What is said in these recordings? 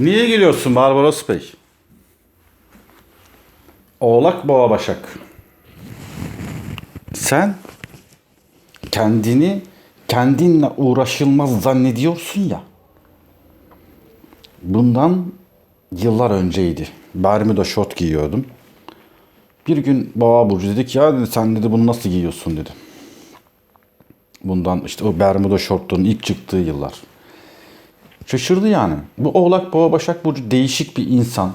Niye geliyorsun Barbaros Bey? Oğlak Boğa Başak. Sen kendini kendinle uğraşılmaz zannediyorsun ya. Bundan yıllar önceydi. Bermuda şort giyiyordum. Bir gün Boğa Burcu dedik ya dedi sen dedi bunu nasıl giyiyorsun dedi. Bundan işte o Bermuda şortların ilk çıktığı yıllar. Şaşırdı yani. Bu Oğlak Boğa Başak Burcu değişik bir insan.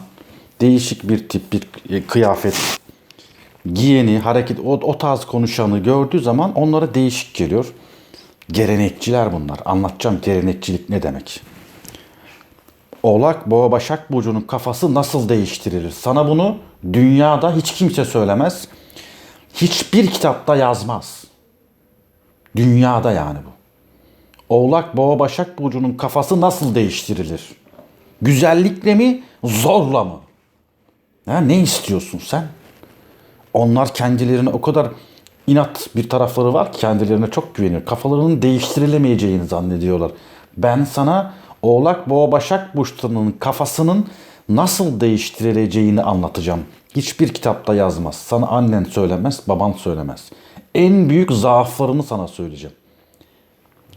Değişik bir tip, bir e, kıyafet. Giyeni, hareket, o, o tarz konuşanı gördüğü zaman onlara değişik geliyor. Gelenekçiler bunlar. Anlatacağım gelenekçilik ne demek. Oğlak Boğa Başak Burcu'nun kafası nasıl değiştirilir? Sana bunu dünyada hiç kimse söylemez. Hiçbir kitapta yazmaz. Dünyada yani bu. Oğlak Boğa Başak Burcu'nun kafası nasıl değiştirilir? Güzellikle mi, zorla mı? Ha, ne istiyorsun sen? Onlar kendilerine o kadar inat bir tarafları var ki kendilerine çok güveniyor. Kafalarının değiştirilemeyeceğini zannediyorlar. Ben sana Oğlak Boğa Başak Burçlarının kafasının nasıl değiştirileceğini anlatacağım. Hiçbir kitapta yazmaz. Sana annen söylemez, baban söylemez. En büyük zaaflarını sana söyleyeceğim.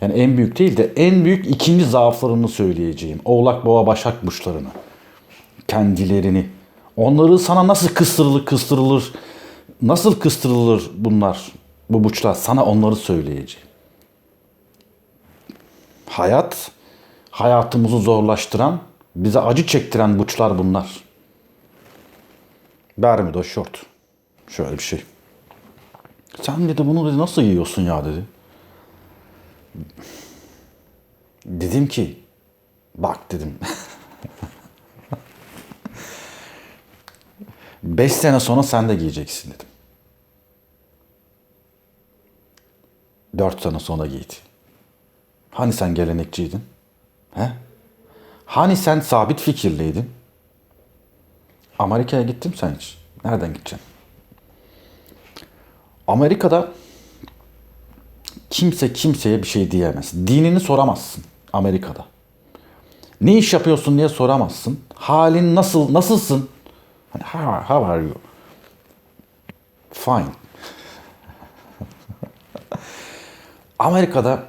Yani en büyük değil de en büyük ikinci zaaflarını söyleyeceğim. Oğlak Boğa Başak Burçlarını. Kendilerini. Onları sana nasıl kıstırılır kıstırılır. Nasıl kıstırılır bunlar, bu burçlar? Sana onları söyleyeceğim. Hayat, hayatımızı zorlaştıran, bize acı çektiren burçlar bunlar. Bermuda şort. Şöyle bir şey. Sen dedi bunu dedi nasıl giyiyorsun ya dedi. Dedim ki bak dedim. Beş sene sonra sen de giyeceksin dedim. Dört sene sonra giydi. Hani sen gelenekçiydin? He? Hani sen sabit fikirliydin? Amerika'ya gittin mi sen hiç? Nereden gideceksin? Amerika'da kimse kimseye bir şey diyemez. Dinini soramazsın Amerika'da. Ne iş yapıyorsun diye soramazsın. Halin nasıl, nasılsın? Hani how, how are you? Fine. Amerika'da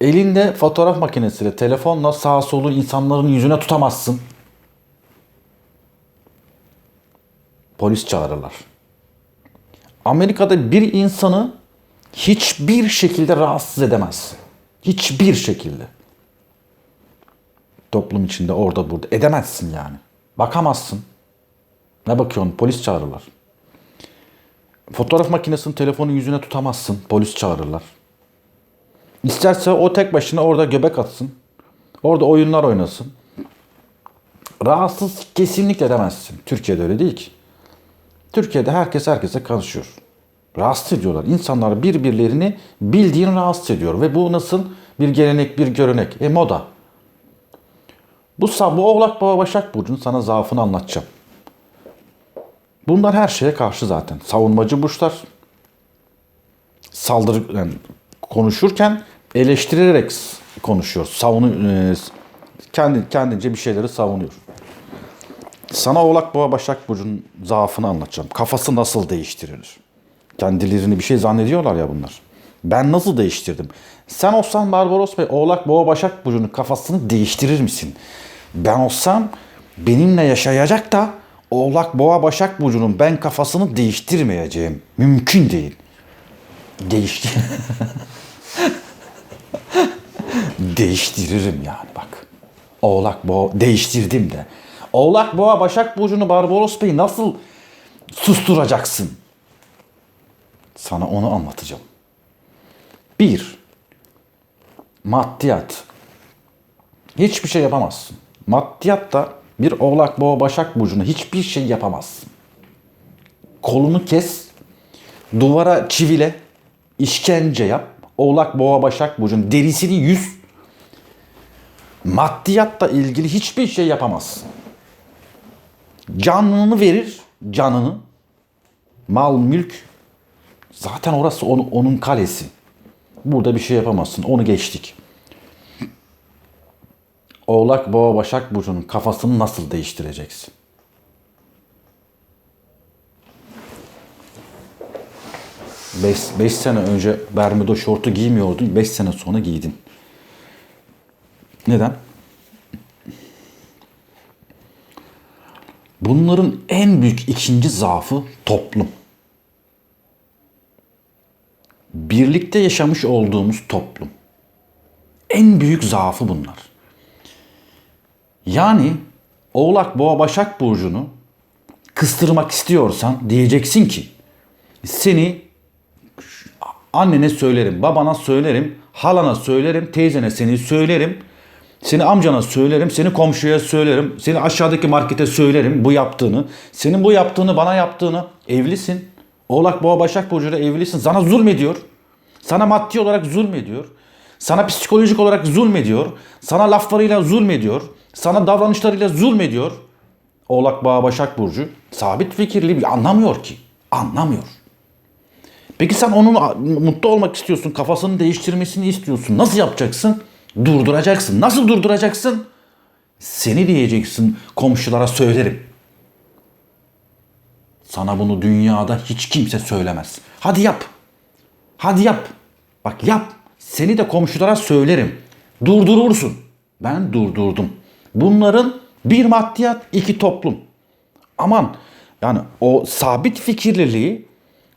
elinde fotoğraf makinesiyle, telefonla sağ solu insanların yüzüne tutamazsın. Polis çağırırlar. Amerika'da bir insanı hiçbir şekilde rahatsız edemezsin. Hiçbir şekilde. Toplum içinde orada burada edemezsin yani. Bakamazsın. Ne bakıyorsun? Polis çağırırlar. Fotoğraf makinesini telefonun yüzüne tutamazsın. Polis çağırırlar. İsterse o tek başına orada göbek atsın. Orada oyunlar oynasın. Rahatsız kesinlikle edemezsin. Türkiye'de öyle değil ki. Türkiye'de herkes herkese karışıyor. Rahatsız ediyorlar. İnsanlar birbirlerini bildiğin rahatsız ediyor. Ve bu nasıl bir gelenek, bir görenek? E moda. Bu, bu Oğlak Baba Başak Burcu'nun sana zaafını anlatacağım. Bunlar her şeye karşı zaten. Savunmacı burçlar. Saldırı yani konuşurken eleştirerek konuşuyor. Savunu e, kendi kendince bir şeyleri savunuyor. Sana Oğlak Boğa Başak Burcu'nun zaafını anlatacağım. Kafası nasıl değiştirilir? Kendilerini bir şey zannediyorlar ya bunlar. Ben nasıl değiştirdim? Sen olsan Barbaros Bey Oğlak Boğa Başak Burcu'nun kafasını değiştirir misin? Ben olsam benimle yaşayacak da Oğlak Boğa Başak Burcu'nun ben kafasını değiştirmeyeceğim. Mümkün değil. Değiştir. Değiştiririm yani bak. Oğlak Boğa değiştirdim de. Oğlak Boğa Başak Burcu'nu Barbaros Bey nasıl susturacaksın? Sana onu anlatacağım. Bir, maddiyat. Hiçbir şey yapamazsın. Maddiyatta bir oğlak boğa başak burcuna hiçbir şey yapamazsın. Kolunu kes, duvara çivile, işkence yap. Oğlak boğa başak burcunun derisini yüz. Maddiyatla ilgili hiçbir şey yapamazsın. Canını verir, canını. Mal, mülk. Zaten orası onun, onun kalesi. Burada bir şey yapamazsın. Onu geçtik. Oğlak, Boğa, Başak Burcu'nun kafasını nasıl değiştireceksin? Beş, beş sene önce Bermuda şortu giymiyordun. Beş sene sonra giydin. Neden? Bunların en büyük ikinci zaafı toplum. Birlikte yaşamış olduğumuz toplum. En büyük zaafı bunlar. Yani Oğlak Boğa Başak Burcu'nu kıstırmak istiyorsan diyeceksin ki seni annene söylerim, babana söylerim, halana söylerim, teyzene seni söylerim, seni amcana söylerim, seni komşuya söylerim, seni aşağıdaki markete söylerim bu yaptığını, senin bu yaptığını, bana yaptığını, evlisin. Oğlak Boğa Başak Burcu'yla evlisin. Sana zulmediyor. Sana maddi olarak zulmediyor. Sana psikolojik olarak zulmediyor. Sana laflarıyla zulmediyor. Sana davranışlarıyla zulmediyor. Oğlak Boğa Başak Burcu sabit fikirli bir anlamıyor ki. Anlamıyor. Peki sen onun mutlu olmak istiyorsun, kafasını değiştirmesini istiyorsun. Nasıl yapacaksın? Durduracaksın. Nasıl durduracaksın? Seni diyeceksin komşulara söylerim. Sana bunu dünyada hiç kimse söylemez. Hadi yap. Hadi yap. Bak yap. Seni de komşulara söylerim. Durdurursun. Ben durdurdum. Bunların bir maddiyat, iki toplum. Aman yani o sabit fikirliliği,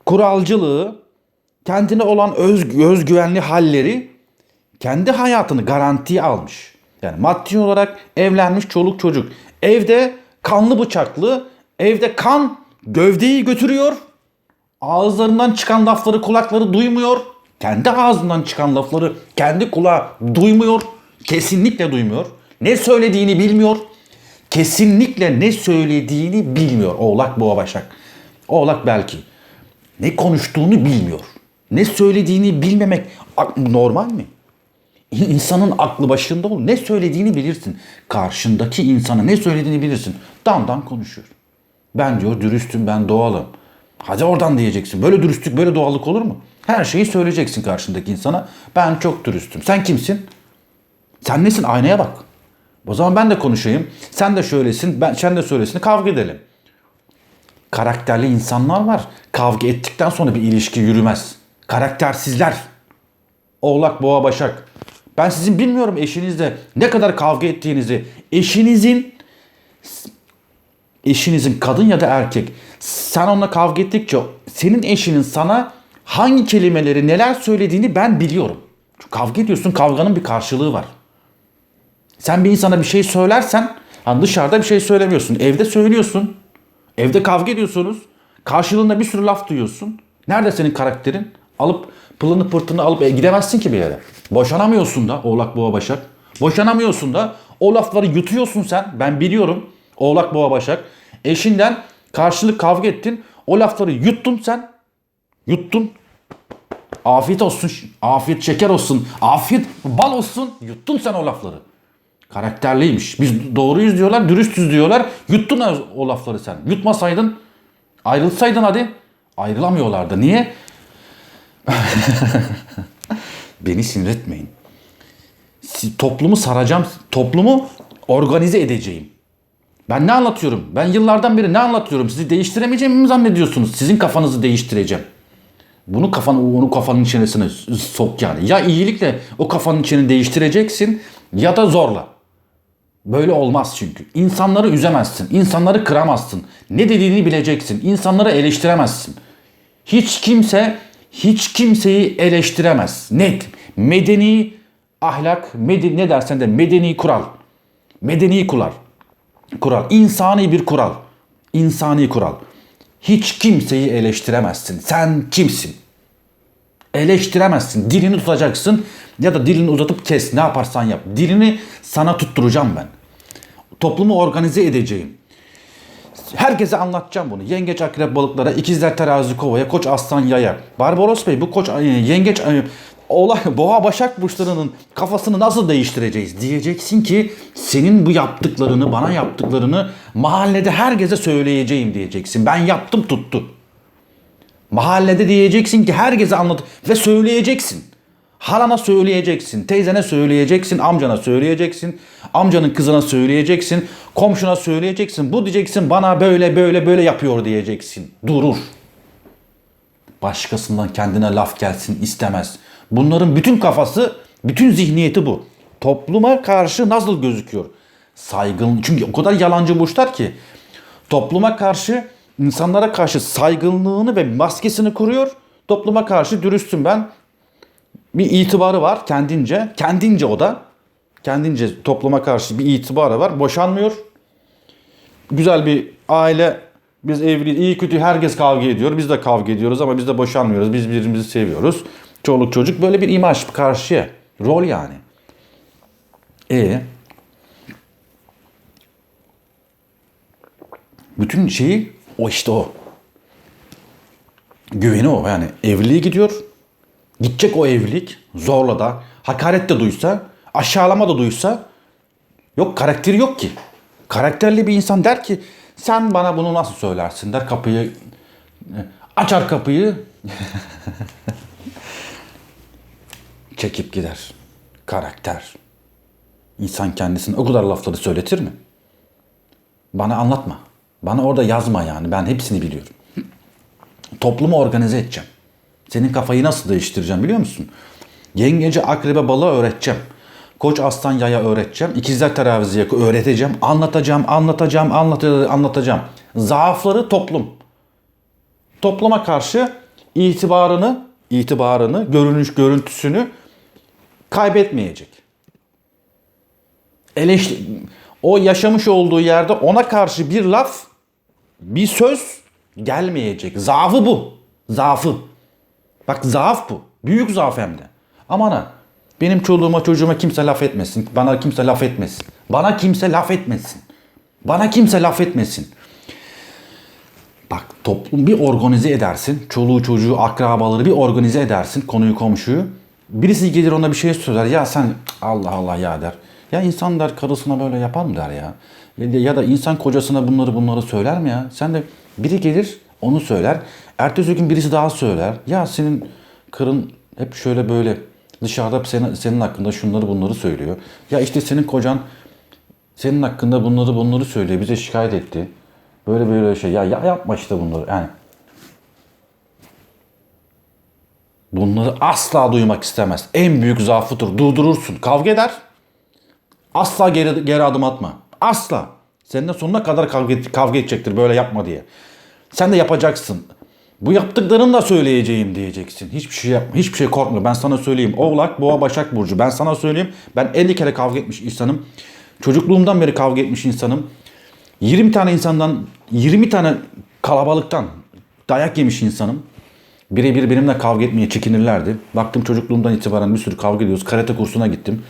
kuralcılığı, kendine olan öz, özgüvenli halleri kendi hayatını garantiye almış. Yani maddi olarak evlenmiş çoluk çocuk. Evde kanlı bıçaklı, evde kan gövdeyi götürüyor. Ağızlarından çıkan lafları kulakları duymuyor. Kendi ağzından çıkan lafları kendi kulağı duymuyor. Kesinlikle duymuyor. Ne söylediğini bilmiyor. Kesinlikle ne söylediğini bilmiyor Oğlak Boğa Başak. Oğlak belki. Ne konuştuğunu bilmiyor. Ne söylediğini bilmemek normal mi? İnsanın aklı başında olur. Ne söylediğini bilirsin. Karşındaki insana ne söylediğini bilirsin. Damdan konuşuyor. Ben diyor dürüstüm, ben doğalım. Hadi oradan diyeceksin. Böyle dürüstlük, böyle doğallık olur mu? Her şeyi söyleyeceksin karşındaki insana. Ben çok dürüstüm. Sen kimsin? Sen nesin? Aynaya bak. O zaman ben de konuşayım. Sen de şöylesin, ben sen de söylesin. Kavga edelim. Karakterli insanlar var. Kavga ettikten sonra bir ilişki yürümez. Karaktersizler. Oğlak, Boğa, Başak. Ben sizin bilmiyorum eşinizle ne kadar kavga ettiğinizi. Eşinizin eşinizin kadın ya da erkek sen onunla kavga ettikçe senin eşinin sana hangi kelimeleri neler söylediğini ben biliyorum. Çünkü kavga ediyorsun kavganın bir karşılığı var. Sen bir insana bir şey söylersen hani dışarıda bir şey söylemiyorsun. Evde söylüyorsun. Evde kavga ediyorsunuz. Karşılığında bir sürü laf duyuyorsun. Nerede senin karakterin? Alıp pılını pırtını alıp e, gidemezsin ki bir yere. Boşanamıyorsun da Oğlak Boğa Başak. Boşanamıyorsun da o lafları yutuyorsun sen. Ben biliyorum. Oğlak Boğa Başak. Eşinden karşılık kavga ettin. O lafları yuttun sen. Yuttun. Afiyet olsun. Afiyet şeker olsun. Afiyet bal olsun. Yuttun sen o lafları. Karakterliymiş. Biz doğruyuz diyorlar, dürüstüz diyorlar. Yuttun o lafları sen. Yutmasaydın, ayrılsaydın hadi. Ayrılamıyorlardı. Niye? Beni sinir etmeyin. Toplumu saracağım, toplumu organize edeceğim. Ben ne anlatıyorum? Ben yıllardan beri ne anlatıyorum? Sizi değiştiremeyeceğimi mi zannediyorsunuz? Sizin kafanızı değiştireceğim. Bunu kafanı, onu kafanın içerisine sok yani. Ya iyilikle o kafanın içini değiştireceksin ya da zorla. Böyle olmaz çünkü. İnsanları üzemezsin. insanları kıramazsın. Ne dediğini bileceksin. İnsanları eleştiremezsin. Hiç kimse hiç kimseyi eleştiremez. Net. Medeni ahlak, medeni, ne dersen de medeni kural. Medeni kural. Kural. İnsani bir kural. İnsani kural. Hiç kimseyi eleştiremezsin. Sen kimsin? Eleştiremezsin. Dilini tutacaksın ya da dilini uzatıp kes. Ne yaparsan yap. Dilini sana tutturacağım ben. Toplumu organize edeceğim. Herkese anlatacağım bunu. Yengeç akrep balıklara, ikizler terazi kovaya, koç aslan yaya. Barbaros Bey bu koç yengeç olay boğa başak burçlarının kafasını nasıl değiştireceğiz diyeceksin ki senin bu yaptıklarını bana yaptıklarını mahallede herkese söyleyeceğim diyeceksin. Ben yaptım tuttu. Mahallede diyeceksin ki herkese anlat ve söyleyeceksin. Halana söyleyeceksin, teyzene söyleyeceksin, amcana söyleyeceksin, amcanın kızına söyleyeceksin, komşuna söyleyeceksin. Bu diyeceksin bana böyle böyle böyle yapıyor diyeceksin. Durur. Başkasından kendine laf gelsin istemez. Bunların bütün kafası, bütün zihniyeti bu. Topluma karşı nasıl gözüküyor? Saygın. Çünkü o kadar yalancı burçlar ki topluma karşı, insanlara karşı saygınlığını ve maskesini kuruyor. Topluma karşı dürüstüm ben. Bir itibarı var kendince. Kendince o da. Kendince topluma karşı bir itibarı var. Boşanmıyor. Güzel bir aile. Biz evliyiz. iyi kötü herkes kavga ediyor. Biz de kavga ediyoruz ama biz de boşanmıyoruz. Biz birbirimizi seviyoruz. Çoluk çocuk böyle bir imaj karşıya. Rol yani. E bütün şeyi o işte o. Güveni o yani evliliğe gidiyor. Gidecek o evlilik zorla da hakaret de duysa aşağılama da duysa yok karakteri yok ki. Karakterli bir insan der ki sen bana bunu nasıl söylersin der kapıyı açar kapıyı çekip gider. Karakter. İnsan kendisine o kadar lafları söyletir mi? Bana anlatma. Bana orada yazma yani. Ben hepsini biliyorum. Toplumu organize edeceğim. Senin kafayı nasıl değiştireceğim biliyor musun? Yengeci akrebe balığı öğreteceğim. Koç aslan yaya öğreteceğim. İkizler teraziye öğreteceğim. Anlatacağım, anlatacağım, anlatacağım, anlatacağım. Zaafları toplum. Topluma karşı itibarını, itibarını, görünüş görüntüsünü kaybetmeyecek. Eleştir o yaşamış olduğu yerde ona karşı bir laf, bir söz gelmeyecek. Zaafı bu. Zaafı. Bak zaaf bu. Büyük zaaf hem de. Aman ha. Benim çoluğuma çocuğuma kimse laf etmesin. Bana kimse laf etmesin. Bana kimse laf etmesin. Bana kimse laf etmesin. Bak toplum bir organize edersin. Çoluğu çocuğu akrabaları bir organize edersin. Konuyu komşuyu. Birisi gelir ona bir şey söyler. Ya sen Allah Allah ya der. Ya insan der karısına böyle yapar mı der ya. Ya- da insan kocasına bunları bunları söyler mi ya? Sen de biri gelir onu söyler. Ertesi gün birisi daha söyler. Ya senin karın hep şöyle böyle dışarıda senin, senin hakkında şunları bunları söylüyor. Ya işte senin kocan senin hakkında bunları bunları söylüyor. Bize şikayet etti. Böyle böyle şey. Ya, ya yapma işte bunları. Yani bunları asla duymak istemez. En büyük zaafıdır. Durdurursun. Kavga eder. Asla geri, geri adım atma. Asla. Seninle sonuna kadar kavga, kavga edecektir böyle yapma diye. Sen de yapacaksın. Bu yaptıklarını da söyleyeceğim diyeceksin. Hiçbir şey yapma. Hiçbir şey korkma. Ben sana söyleyeyim. Oğlak, Boğa, Başak Burcu. Ben sana söyleyeyim. Ben 50 kere kavga etmiş insanım. Çocukluğumdan beri kavga etmiş insanım. 20 tane insandan, 20 tane kalabalıktan dayak yemiş insanım. Birebir benimle kavga etmeye çekinirlerdi. Baktım çocukluğumdan itibaren bir sürü kavga ediyoruz. Karate kursuna gittim.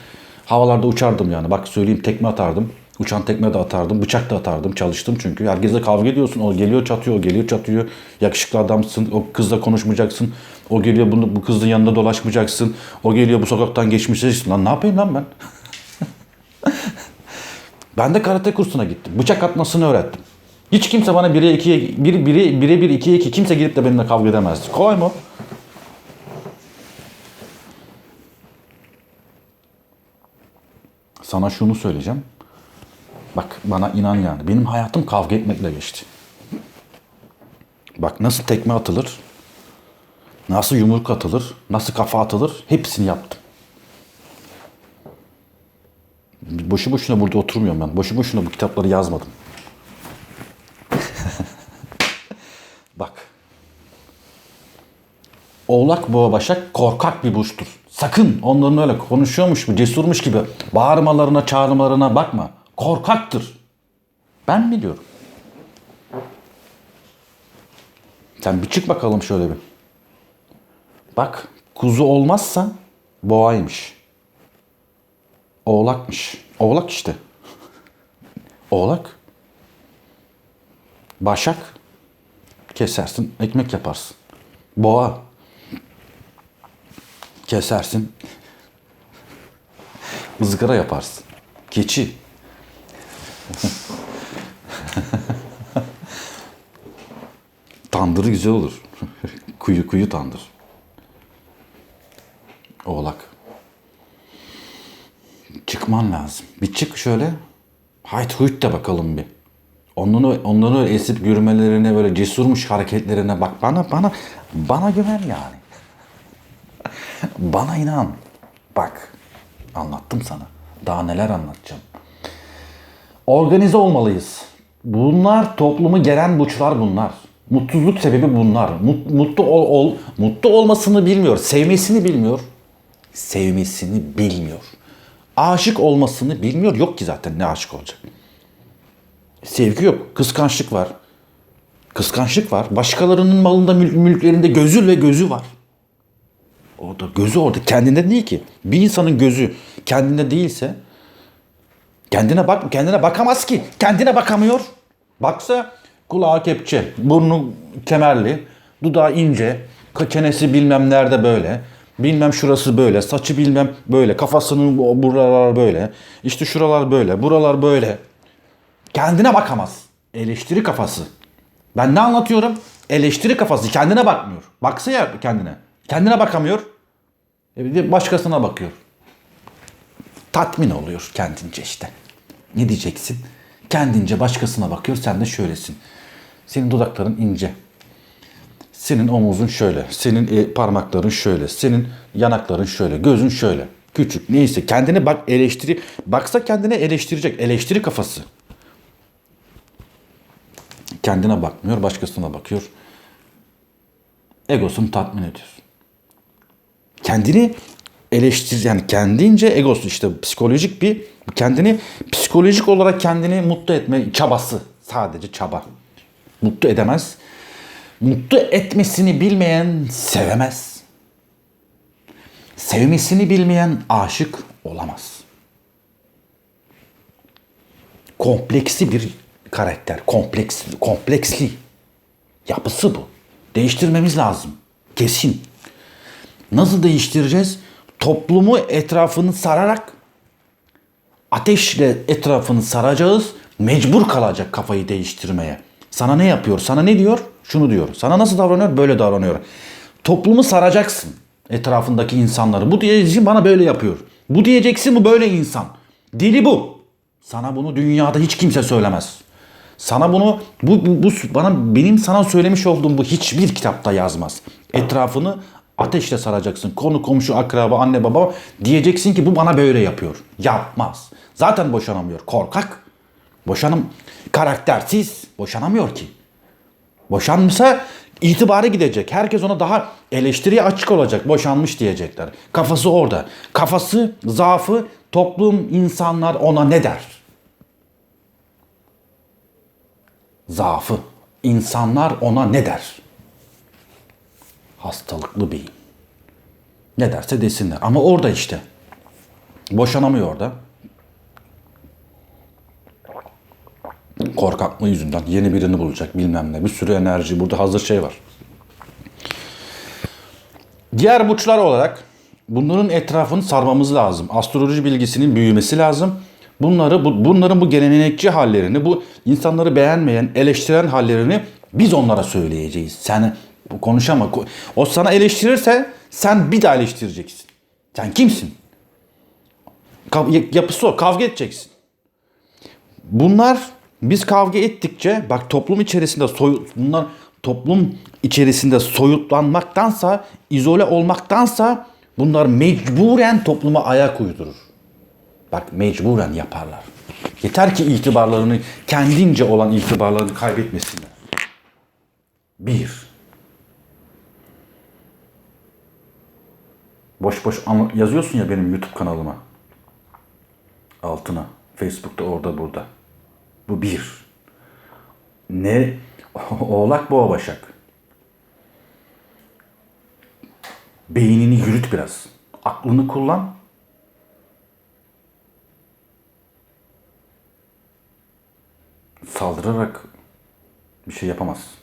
Havalarda uçardım yani. Bak söyleyeyim tekme atardım. Uçan tekme de atardım. Bıçak da atardım. Çalıştım çünkü. Herkesle kavga ediyorsun. O geliyor çatıyor, o geliyor çatıyor. Yakışıklı adamsın. O kızla konuşmayacaksın. O geliyor bunu, bu kızın yanında dolaşmayacaksın. O geliyor bu sokaktan geçmişsin. Lan ne yapayım lan ben? Ben de karate kursuna gittim. Bıçak atmasını öğrettim. Hiç kimse bana 1'e 2'ye 1 1'e 1'e 1 2'ye 2 kimse gelip de benimle kavga edemezdi. Kolay mı? Sana şunu söyleyeceğim. Bak bana inan yani. Benim hayatım kavga etmekle geçti. Bak nasıl tekme atılır, nasıl yumruk atılır, nasıl kafa atılır hepsini yaptım. Boşu boşuna burada oturmuyorum ben. Boşu boşuna bu kitapları yazmadım. Bak. Oğlak, boğa, başak korkak bir burçtur. Sakın onların öyle konuşuyormuş mu, cesurmuş gibi bağırmalarına, çağırmalarına bakma. Korkaktır. Ben biliyorum. Sen bir çık bakalım şöyle bir. Bak, kuzu olmazsa boğaymış. Oğlakmış. Oğlak işte. Oğlak. Başak. Kesersin, ekmek yaparsın. Boğa. Kesersin. ızgara yaparsın. Keçi. Tandırı güzel olur. kuyu kuyu tandır. Oğlak. Çıkman lazım. Bir çık şöyle. Hayt huyt de bakalım bir. Onları, onları esip yürümelerine böyle cesurmuş hareketlerine bak. Bana bana bana güven yani. bana inan. Bak. Anlattım sana. Daha neler anlatacağım. Organize olmalıyız. Bunlar toplumu gelen burçlar bunlar. Mutsuzluk sebebi bunlar. Mut- mutlu ol, ol mutlu olmasını bilmiyor, sevmesini bilmiyor. Sevmesini bilmiyor. Aşık olmasını bilmiyor. Yok ki zaten ne aşık olacak. Sevgi yok. Kıskançlık var. Kıskançlık var. Başkalarının malında, mül- mülklerinde gözü ve gözü var. Orada gözü orada. Kendinde değil ki. Bir insanın gözü kendinde değilse kendine bak kendine bakamaz ki. Kendine bakamıyor. Baksa kulağı kepçe, burnu kemerli, dudağı ince, çenesi bilmem nerede böyle. Bilmem şurası böyle, saçı bilmem böyle, kafasının bu- buralar böyle. işte şuralar böyle, buralar böyle. Kendine bakamaz. Eleştiri kafası. Ben ne anlatıyorum? Eleştiri kafası. Kendine bakmıyor. Baksa ya kendine. Kendine bakamıyor. E başkasına bakıyor. Tatmin oluyor kendince işte. Ne diyeceksin? Kendince başkasına bakıyor. Sen de şöylesin. Senin dudakların ince. Senin omuzun şöyle. Senin e, parmakların şöyle. Senin yanakların şöyle. Gözün şöyle. Küçük. Neyse. Kendine bak eleştiri. Baksa kendine eleştirecek. Eleştiri kafası. Kendine bakmıyor. Başkasına bakıyor. Egosunu tatmin ediyor. Kendini eleştir yani kendince egosu işte psikolojik bir kendini psikolojik olarak kendini mutlu etme çabası sadece çaba. Mutlu edemez. Mutlu etmesini bilmeyen sevemez. Sevmesini bilmeyen aşık olamaz. Kompleksi bir karakter, kompleks, kompleksli yapısı bu. Değiştirmemiz lazım. Kesin. Nasıl değiştireceğiz? Toplumu etrafını sararak ateşle etrafını saracağız. Mecbur kalacak kafayı değiştirmeye. Sana ne yapıyor? Sana ne diyor? Şunu diyor. Sana nasıl davranıyor? Böyle davranıyor. Toplumu saracaksın. Etrafındaki insanları. Bu diyeceksin bana böyle yapıyor. Bu diyeceksin bu böyle insan. Dili bu. Sana bunu dünyada hiç kimse söylemez. Sana bunu bu, bu, bu bana benim sana söylemiş olduğum bu hiçbir kitapta yazmaz. Etrafını ateşle saracaksın. Konu komşu akraba anne baba diyeceksin ki bu bana böyle yapıyor. Yapmaz. Zaten boşanamıyor. Korkak. Boşanım karaktersiz. Boşanamıyor ki. Boşanmışsa itibarı gidecek. Herkes ona daha eleştiriye açık olacak. Boşanmış diyecekler. Kafası orada. Kafası, zaafı, toplum, insanlar ona ne der? Zaafı. İnsanlar ona ne der? Hastalıklı beyin. Ne derse desinler. Ama orada işte. Boşanamıyor orada. Korkaklığı yüzünden yeni birini bulacak bilmem ne. Bir sürü enerji. Burada hazır şey var. Diğer burçlar olarak bunların etrafını sarmamız lazım. Astroloji bilgisinin büyümesi lazım. Bunları bu, bunların bu gelenekçi hallerini, bu insanları beğenmeyen, eleştiren hallerini biz onlara söyleyeceğiz. Sen konuşama. O sana eleştirirse sen bir daha eleştireceksin. Sen kimsin? Yapısı o. Kavga edeceksin. Bunlar biz kavga ettikçe bak toplum içerisinde soy bunlar toplum içerisinde soyutlanmaktansa, izole olmaktansa bunlar mecburen topluma ayak uydurur. Bak mecburen yaparlar. Yeter ki itibarlarını kendince olan itibarlarını kaybetmesinler. Bir. Boş boş yazıyorsun ya benim YouTube kanalıma. Altına. Facebook'ta orada burada. Bu bir. Ne? Oğlak boğa başak. Beynini yürüt biraz. Aklını kullan. Saldırarak bir şey yapamazsın.